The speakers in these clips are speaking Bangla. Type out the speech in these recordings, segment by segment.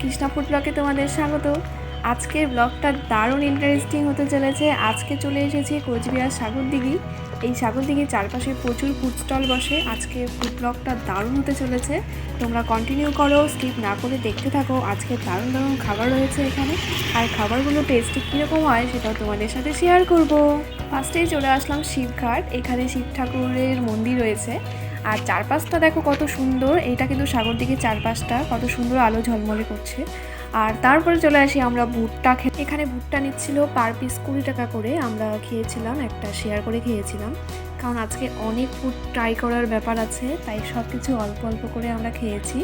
কৃষ্ণা ফুড ব্লগে তোমাদের স্বাগত। আজকের ব্লগটা দারুণ ইন্টারেস্টিং হতে চলেছে। আজকে চলে এসেছি কোচবিহার সাগরদিঘি। এই সাগরদিঘির চারপাশে প্রচুর ফুড স্টল বসে। আজকে ফুড ব্লগটা দারুণ হতে চলেছে। তোমরা কন্টিনিউ করো স্কিপ না করে দেখতে থাকো। আজকে দারুণ দারুণ খাবার রয়েছে এখানে। আর খাবারগুলো টেস্টি কীরকম হয় সেটাও তোমাদের সাথে শেয়ার করব। ফার্স্টেই চলে আসলাম শিবঘাট। এখানে শিব ঠাকুরের মন্দির রয়েছে। আর চারপাশটা দেখো কত সুন্দর। এইটা কিন্তু সাগর দিকে চারপাশটা। কত সুন্দর আলো ঝলমলে করছে। আর তারপরে চলে আসি আমরা ভুট্টা খেতে। এখানে ভুট্টা নিচ্ছিল পার পিস কুড়ি টাকা করে। আমরা খেয়েছিলাম, একটা শেয়ার করে খেয়েছিলাম। কারণ আজকে অনেক ফুড ট্রাই করার ব্যাপার আছে, তাই সব কিছু অল্প অল্প করে আমরা খেয়েছি।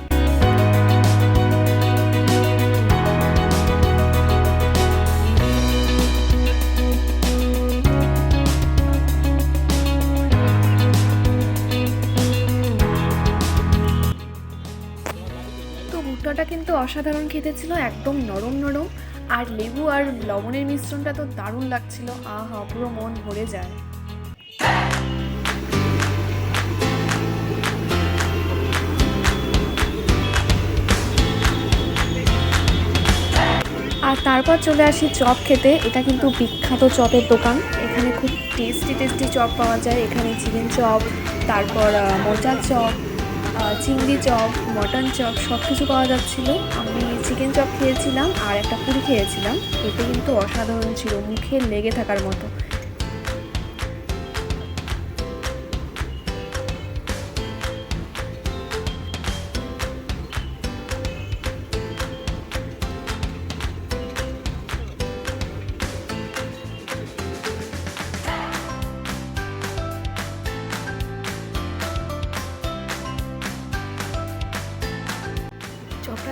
তো কিন্তু অসাধারণ খেতে ছিল, একদম নরম নরম। আর লেবু আর লবণের মিশ্রণটা তো দারুণ লাগছিল। আহা, পুরো মন ভরে যায়। আর তারপর চলে আসি চপ খেতে। এটা কিন্তু বিখ্যাত চপের দোকান। এখানে খুব টেস্টি টেস্টি চপ পাওয়া যায়। এখানে চিকেন চপ, তারপর মোচার চপ চিংড়ি চপ, মটন চপ সব কিছু পাওয়া যাচ্ছিল। আমি চিকেন চপ খেয়েছিলাম আর একটা পুরি খেয়েছিলাম। এটা কিন্তু অসাধারণ ছিল, মুখে লেগে থাকার মতো।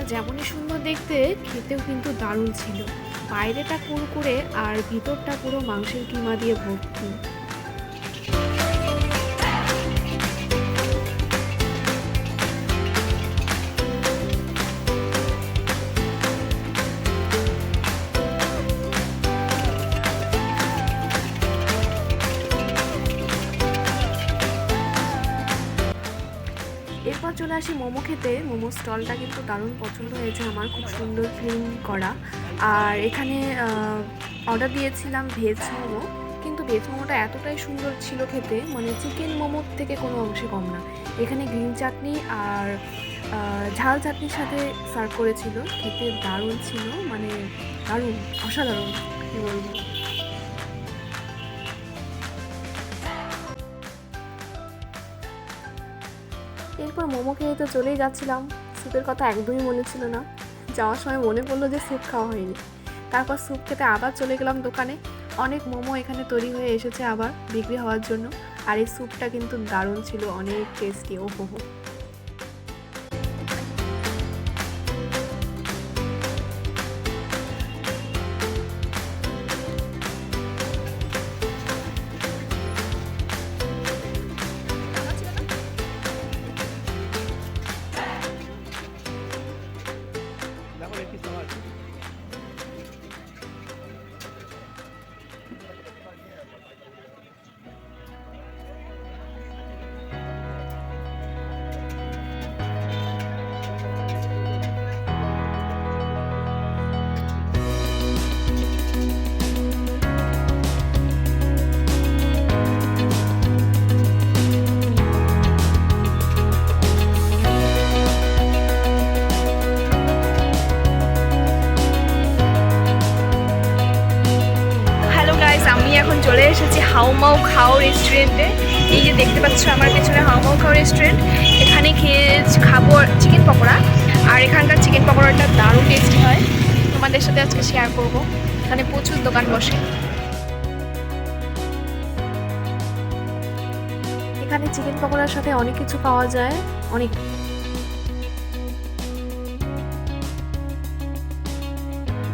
যেমনই সুন্দর দেখতে, খেতেও কিন্তু দারুণ ছিল। বাইরেটা কুরকুরে আর ভিতরটা পুরো মাংসের কিমা দিয়ে ভর্তি। চলে আসি মোমো খেতে। মোমো স্টলটা কিন্তু দারুণ পছন্দ হয়েছে আমার, খুব সুন্দর ক্লিন করা। আর এখানে অর্ডার দিয়েছিলাম ভেজ মোমো, কিন্তু ভেজ মোমোটা এতটাই সুন্দর ছিল খেতে মানে চিকেন মোমোর থেকে কোনো অংশে কম না। এখানে গ্রিন চাটনি আর ঝাল চাটনির সাথে সার্ভ করেছিল, খেতে দারুণ ছিল মানে দারুণ, অসাধারণ, কী বলব। এরপর মোমো খেয়ে তো চলেই যাচ্ছিলাম। স্যুপের কথা একদমই মনে ছিল না। যাওয়ার সময় মনে পড়ল যে স্যুপ খাওয়া হয়নি। তারপর স্যুপ খেতে আবার চলে গেলাম দোকানে। অনেক মোমো এখানে তৈরি হয়ে এসেছে আবার বিক্রি হওয়ার জন্য। আর এই স্যুপটা কিন্তু দারুণ ছিল, অনেক টেস্টি ও হো এসেছি হাউমাউ খাও রেস্টুরেন্টে। এই যে দেখতে পাচ্ছ আমার পেছনে হাউমাউ খাও রেস্টুরেন্ট। এখানে খেয়ে খাব চিকেন পকোড়া। আর এখানকার চিকেন পকোড়াটা দারুণ টেস্টি হয়। তোমাদের সাথে আজকে শেয়ার করব। এখানে প্রচুর দোকান বসে। এখানে চিকেন পকোড়ার সাথে অনেক কিছু পাওয়া যায়। অনেক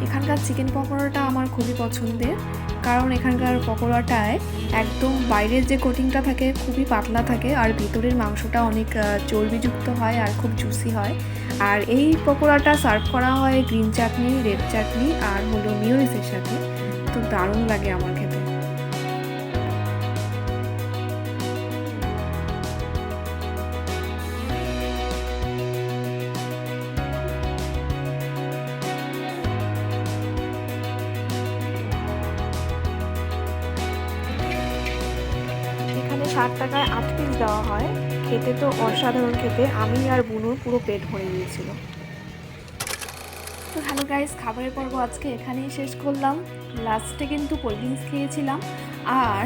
এখানকার চিকেন পকোড়াটা আমার খুবই পছন্দের। কারণ এখানকার পকোড়াটায় একদম বাইরের যে কোটিংটা থাকে খুবই পাতলা থাকে আর ভিতরের মাংসটা অনেক চর্বিযুক্ত হয় আর খুব জুসি হয়। আর এই পকোড়াটা সার্ভ করা হয় গ্রিন চাটনি রেড চাটনি আর হলো মিওনিসের সাথে। তো দারুণ লাগে আমার খেতে। ষাট টাকায় আট পিস দেওয়া হয়। খেতে তো অসাধারণ খেতে। আমি আর বুনুর পুরো পেট ভরে গিয়েছিল। তো হ্যালো গাইস খাবারের পর্ব আজকে এখানেই শেষ করলাম। লাস্টে কিন্তু কোল্ড ড্রিঙ্কস খেয়েছিলাম। আর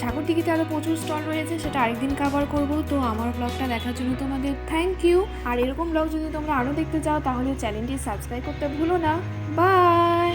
সাগর দিঘিতে আরও প্রচুর স্টল রয়েছে, সেটা আরেকদিন কাভার করব। তো আমার ব্লগটা দেখার জন্য তোমাদের থ্যাংক ইউ আর এরকম ব্লগ যদি তোমরা আরও দেখতে চাও, তাহলে চ্যানেলটি সাবস্ক্রাইব করতে ভুলো না। বাই